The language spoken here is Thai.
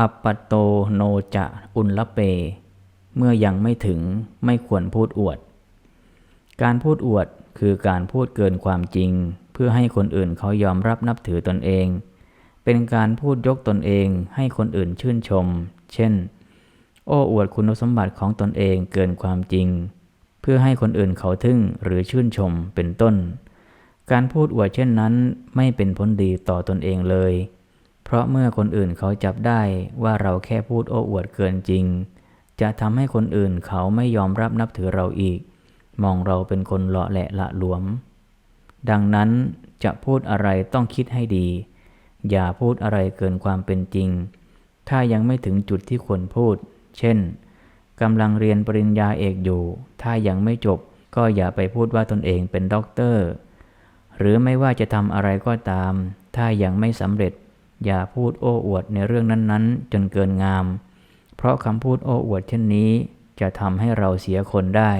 อัปปโตโนจะอุลละเป เมื่อยังไม่ถึงไม่ควรพูดอวด การพูดอวดคือการพูดเกินความจริง เพื่อให้คนอื่นเขายอมรับนับถือตนเอง เป็นการพูดยกตนเองให้คนอื่นชื่นชม เช่น โอ้อวดคุณสมบัติของตนเองเกินความจริง เพื่อให้คนอื่นเขาทึ่งหรือชื่นชมเป็นต้น การพูดอวดเช่นนั้น ไม่เป็นผลดีต่อตนเองเลย เพราะเมื่อคนอื่นเขาจับได้ว่าเราแค่พูดโอ้อวดเกินจริง จะทำให้คนอื่นเขาไม่ยอมรับนับถือเราอีก มองเราเป็นคนเลาะแหละละหลวม ดังนั้นจะพูดอะไรต้องคิดให้ดี อย่าพูดอะไรเกินความเป็นจริง ถ้ายังไม่ถึงจุดที่ควรพูด เช่นกำลังเรียนปริญญาเอกอยู่ ถ้ายังไม่จบก็อย่าไปพูดว่าตนเองเป็นด็อกเตอร์ หรือไม่ว่าจะทำอะไรก็ตาม ถ้ายังไม่สำเร็จ อย่าพูดโอ้อวดในเรื่องนั้นๆ จนเกินงาม เพราะคำพูดโอ้อวดเช่นนี้จะทำให้เราเสียคนได้